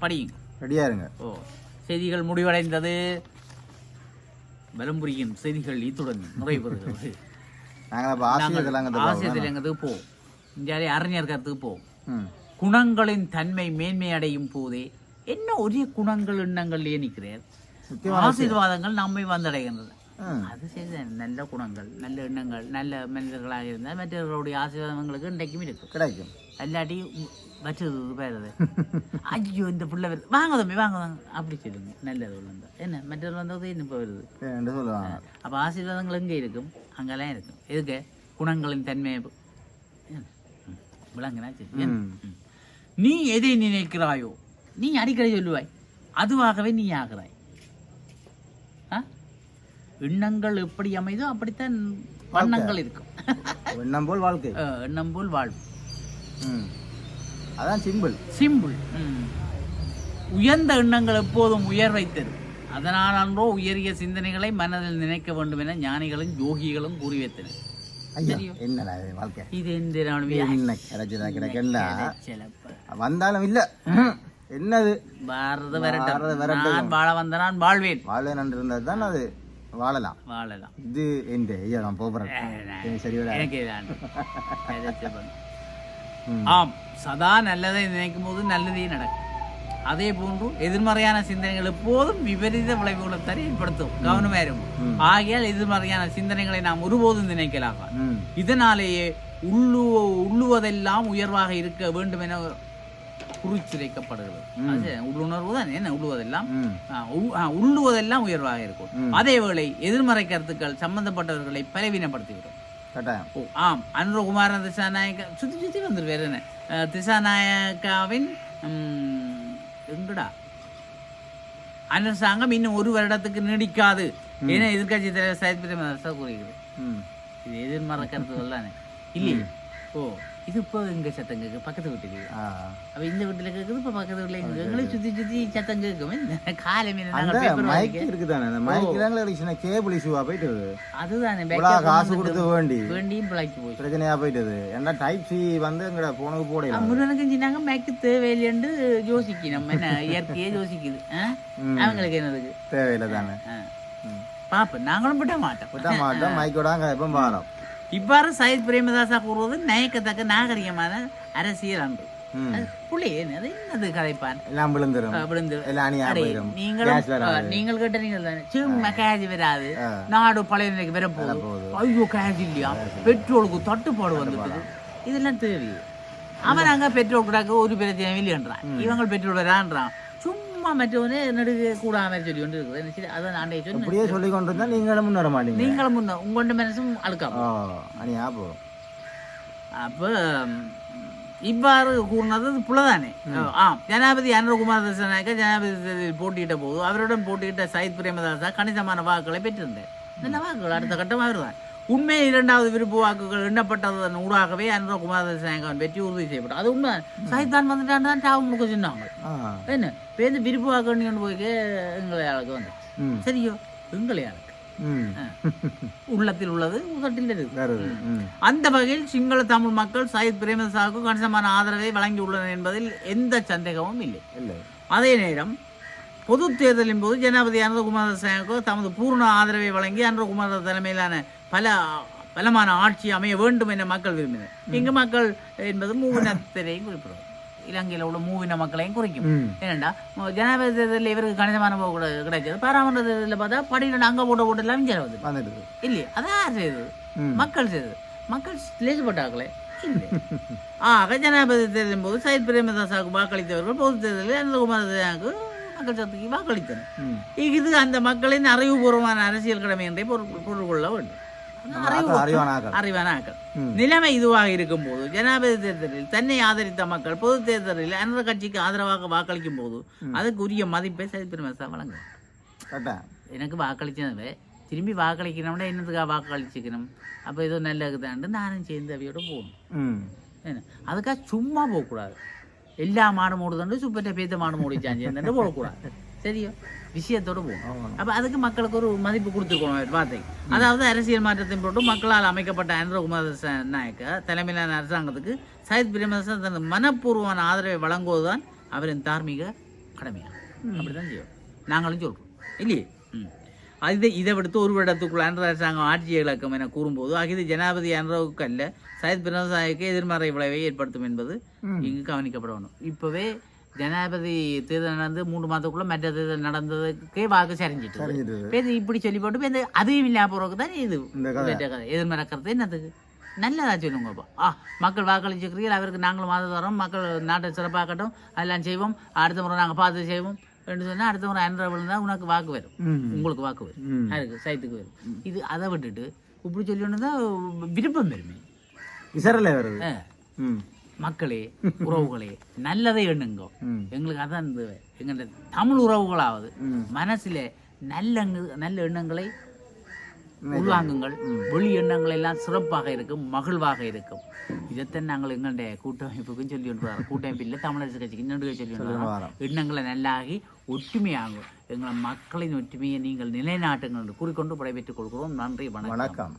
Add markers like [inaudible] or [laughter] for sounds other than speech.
படியுங்க. ரெடியா இருங்க ஓ செய்திகள் முடிவடைந்தது. பலம்புரியின் செய்திகள் இத்துடன் நிறைவு [laughs] நாங்கள் அப்போ ஆசிரியர் தெலங்கத்தை ஆசிரியத்தில் எங்கிறதுக்கு போ இந்தியாவிலே அறிஞர் கருத்துக்கு போ ம். குணங்களின் தன்மை மேன்மை அடையும் போதே என்ன ஒரே குணங்கள் எண்ணங்கள்லயே நிற்கிறார் ஆசீர்வாதங்கள் நம்மை வந்தடைகின்றது. அது சரிதான் நல்ல குணங்கள் நல்ல எண்ணங்கள் நல்ல மனிதர்களாக இருந்தால் மற்றவர்களுடைய ஆசீர்வாதங்களுக்கு இன்றைக்கும் இருக்கும் கிடைக்கும். அல்லாட்டி உ- வச்சது பேரது [laughs] ஐயோ இந்த பிள்ளை வருது வாங்க தம்பி வாங்க வாங்க. அப்படி சொல்லுங்க. நல்லது உள்ளது என்ன மற்றவர் வந்தது இன்னும் இப்போ வருது சொல்லுவாங்க அப்போ ஆசீர்வாதங்கள் எங்கே இருக்கும்? அங்கெல்லாம் இருக்கும். எதுக்கு? குணங்களின் தன்மையை. விளங்குனா சரி. நீ எதை நினைக்கிறாயோ நீ அடிக்கடி சொல்லுவாய். அதுவாகவே நீ ஆகிறாய். ஆ? எண்ணங்கள் எப்படி அமைதோ அப்படித்தான் வண்ணங்கள் இருக்கும். எண்ணம் போல் வாழ்க்கை. எண்ணம் போல் வாழ்வு. அதான் சிம்பிள் சிம்பிள் உயர்ந்த எண்ணங்கள் எப்போதும் உயர்வை தரும். அதனால் அன்றோ உயரிய சிந்தனைகளை மனதில் நினைக்க வேண்டும் என ஞானிகளும் யோகிகளும் கூறி வைத்தனர். இது வந்தாலும் இல்ல. என்னது? பாரத வரட்டும். வாழ வந்த நான் வாழ்வேன். வாழ நன்று இருந்தால் தான் அது. வாழலாம். வாழலாம். இது எந்த ஐயா நான் போகிறேன். சரி எனக்கு. ஆம் சதா நல்லதை நினைக்கும் போது நல்லதே நடக்கும். அதே போன்று எதிர்மறையான சிந்தனைகள் எப்போதும் விபரீத விளைவுகளை தர ஏற்படுத்தும். கவனமா இருக்கும் ஆகையால் எதிர்மறையான சிந்தனைகளை நாம் ஒருபோதும் நினைக்கலாம்? இதனாலேயே உள்ளு உள்ளுவதெல்லாம் உயர்வாக இருக்க வேண்டும் என குறிச்சிரைக்கப்படுகிறது அது உள்ளுணர்வு தான் என்ன? உள்ளுவதெல்லாம் உள்ளுவதெல்லாம் உயர்வாக இருக்கும். அதேவேளை எதிர்மறை கருத்துக்கள் சம்பந்தப்பட்டவர்களை ஓ ஆம். அனுரகுமாரன் திசாநாயக்க சுத்தி சுத்தி வந்துரு வேற என்ன? திசாநாயக்காவின் எங்கடா? அரசாங்கம் இன்னும் ஒரு வருடத்துக்கு நீடிக்காது. என எதிர்க்கட்சி தலைவர் சயித் பிரேமதாசா கூறுகிறது இது எதிர்மறை கருத்துக்கள் தானே இல்லையே? ஓ. இது இப்போ எங்க சத்தம் கேட்கு பக்கத்து வீட்டுக்கு. அப்ப இந்த வீட்டுல கேக்குது இப்ப பக்கத்து வீட்டுல எங்க எங்களை சுத்தி சுத்தி சத்தம் கேட்கும். காலம் இருக்குதானே? அந்த கிடைச்சுன்னா கேபிள் இஷ்யூவா போயிட்டு அதுதானே காசு கொடுத்து வேண்டி. வேண்டியும் பிழைக்கு போய் பிரச்சனையா போயிட்டது ஏன்னா டைப் சி வந்து எங்கட போனுக்கு போடலாம் முருகனுக்கு சொன்னாங்க மேக்கு தேவையில்லைன்னு யோசிக்கணும். என்ன? இயற்கையே யோசிக்குது. அவங்களுக்கு என்னதுக்கு தேவையில்லை தானே. பாப்போம். நாங்களும் விட மாட்டோம். விட்ட மாட்டோம். மைக்கோட அங்கே எப்போ பாரம். இவ்வாறு சயித் பிரேமதாசா கூறுவது நயக்கத்தக்க நாகரிகமான அரசியல் அன்று நீங்கள் கேட்ட நீங்கள் வராது. நாடு பழைய நிலைக்கு வரப்போகுது போகுது. ஐயோ கேஜ் இல்லையா? பெட்ரோலுக்கு தட்டுப்பாடு வந்துட்டு இதெல்லாம் தேவை அவன் அங்க பெட்ரோல் கிடக்கு ஒரு பிரச்சனை இல்லைன்றான் இவங்க பெட்ரோல் வரான்றான். சும்மா மற்றவனே கூடாம சொல்லி கொண்டு இருக்குது சரி அதான் ஆண்டை சொல்லி கொண்டு இருந்தா நீங்களும் முன்னேற மாட்டீங்க நீங்களும் முன்ன உங்களோட மனசும் அழுக்காம அணியா போகும் அப்போ இவ்வாறு கூறினது புலதானே ஆம் ஜனாதிபதி அனுரகுமார் தசநாயக்க தேர்தலில் போட்டியிட்ட போது அவருடன் போட்டியிட்ட சயித் பிரேமதாசா கணிசமான வாக்குகளை பெற்றிருந்தார் இந்த வாக்குகள் அடுத்த கட்டம் அவர்தான் உண்மை இரண்டாவது விருப்பு வாக்குகள் எண்ணப்பட்டதன் ஊடாகவே அனுரகுமார் தசநாயக்கவன் வெற்றி உறுதி செய்யப்பட்டது. அது உண்மை. சயித்தான் வந்துட்டான் தான் டாவு முழுக்க சொன்னாங்க. என்ன? பேருந்து விருப்பு வாக்கு கொண்டு போய்க்கு எங்களை ஆளுக்கு வந்து. சரியோ? எங்களை ஆளுக்கு. உள்ளத்தில் உள்ளது உதட்டில் இருக்கு அந்த வகையில் சிங்கள தமிழ் மக்கள் சயித் பிரேமதாசாவுக்கு கணிசமான ஆதரவை வழங்கியுள்ளனர் என்பதில் எந்த சந்தேகமும் இல்லை. அதே நேரம் பொது தேர்தலின் போது ஜனாதிபதி அனுரகுமார சேனக்கு தமது பூர்ண ஆதரவை வழங்கி அனுரகுமார தலைமையிலான பல பலமான ஆட்சி அமைய வேண்டும் என மக்கள் விரும்பினர். இங்கு மக்கள் என்பது மூவினத்திரையும் குறிப்பிடுவது. இலங்கையில் உள்ள மூவின மக்களையும் குறிக்கும். ஏனண்டா ஜனாதிபதி தேர்தலில் இவருக்கு கணிசமான போக்கு கிடை- கிடைச்சது பாராளுமன்ற தேர்தலில் பார்த்தா படியில் அங்கே போட்ட வருது வந்துடுது இல்லையா அதான் செய்தது. மக்கள் செய்தது. மக்கள் லேசுப்பட்டார்களே இல்லை ஆக ஜனாதிபதி தேர்தலின் போது சயித் பிரேமதாசாவுக்கு வாக்களித்தவர்கள் பொது தேர்தலில் அனந்தகுமாருக்கு மக்கள் சக்திக்கு வாக்களித்தனர் இது அந்த மக்களின் அறிவுபூர்வமான அரசியல் கடமை என்றே பொருள் கொள்ள வேண்டும். நம்ம ஆக்கள் அறிவான ஆக்கள். அறிவான ஆக்கள் ம். நிலைமை இதுவாக இருக்கும்போது ஜனாதிபதி தேர்தலில் தன்னை ஆதரித்த மக்கள் பொது தேர்தலில் அந்த கட்சிக்கு ஆதரவாக வாக்களிக்கும் போது அதுக்கு உரிய மதிப்பை சயித் பிரேமதாசா வழங்கும். எனக்கு வாக்களிச்சது திரும்பி வாக்களிக்கணும்னா என்னத்துக்காக வாக்களிச்சுக்கணும்? அப்போ ஏதோ நல்லதுதான்ட்டு நானும் சேர்ந்து அவையோட போகணும். அதுக்காக சும்மா போகக்கூடாது. எல்லா மாடும் மூடுதண்டு சுப்பற்ற பேத்த மாடு மூடிச்சான் சேர்ந்துட்டு போகக்கூடாது சரியோ விஷயத்தோட போகணும் அப்போ அதுக்கு மக்களுக்கு ஒரு மதிப்பு கொடுத்துருக்கணும் வார்த்தை அதாவது அரசியல் மாற்றத்தின் போட்டு மக்களால் அமைக்கப்பட்ட அனுரகுமார் நாயக்க தலைமையிலான அரசாங்கத்துக்கு சயித் பிரேமதாசன் தனது மனப்பூர்வமான ஆதரவை வழங்குவதுதான் அவரின் தார்மீக கடமையா அப்படிதான் செய்யும் நாங்களும் சொல்றோம் இல்லையே ம். அது இதை விடுத்து ஒரு வருடத்துக்குள்ள ஆந்திர அரசாங்கம் ஆட்சி இழக்கும் என கூறும்போது அகிது ஜனாதிபதி அன்றவுக்கு சயித் பிரசாய்க்கு எதிர்மறை விளைவை ஏற்படுத்தும் என்பது இங்கு கவனிக்கப்பட வேண்டும் இப்பவே ஜனாதிபதி தேர்தல் நடந்து மூணு மாதத்துக்குள்ள மற்ற தேர்தல் நடந்ததுக்கே வாக்கு சரிஞ்சிட்டு இப்படி சொல்லி போட்டு அதுவும் இல்லாம போறதுக்கு தான் இது எதிர்மறை கருத்து என்னதுக்கு நல்லதா சொல்லுங்கப்பா ஆ மக்கள் வாக்களிச்சுக்கிறீர்கள் அவருக்கு நாங்களும் மாதம் தரோம் மக்கள் நாட்டை சிறப்பாக்கட்டும் அதெல்லாம் செய்வோம். அடுத்த முறை நாங்கள் பார்த்து செய்வோம் என்று சொன்னால் அடுத்த முறை அன்ற விழுந்தா உனக்கு வாக்கு வரும். உங்களுக்கு வாக்கு வரும். யாருக்கு? சைத்துக்கு வரும். இது அதை விட்டுட்டு இப்படி சொல்லி தான் விருப்பம் பெருமை இசரல வருது மக்களே உறவுகளே நல்லதை எண்ணுங்க. எங்களுக்கு அதான் இந்த எங்களுடைய தமிழ் உறவுகளாவது. மனசுல நல்ல நல்ல எண்ணங்களை உள்வாங்குங்கள். வெளி எண்ணங்கள் எல்லாம் சிறப்பாக இருக்கும் மகிழ்வாக இருக்கும். இதைத்தான் நாங்கள் எங்களுடைய கூட்டமைப்புக்கும் சொல்லி விடுறாரு கூட்டமைப்பில் தமிழரசு கட்சிக்கு இன்னொரு சொல்லி வரோம். எண்ணங்களை நல்லாகி ஒற்றுமையாகும். எங்கள் மக்களின் ஒற்றுமையை நீங்கள் நிலைநாட்டுங்கள் என்று கூறிக்கொண்டு விடைபெற்றுக் கொள்கிறோம். நன்றி வணக்கம்.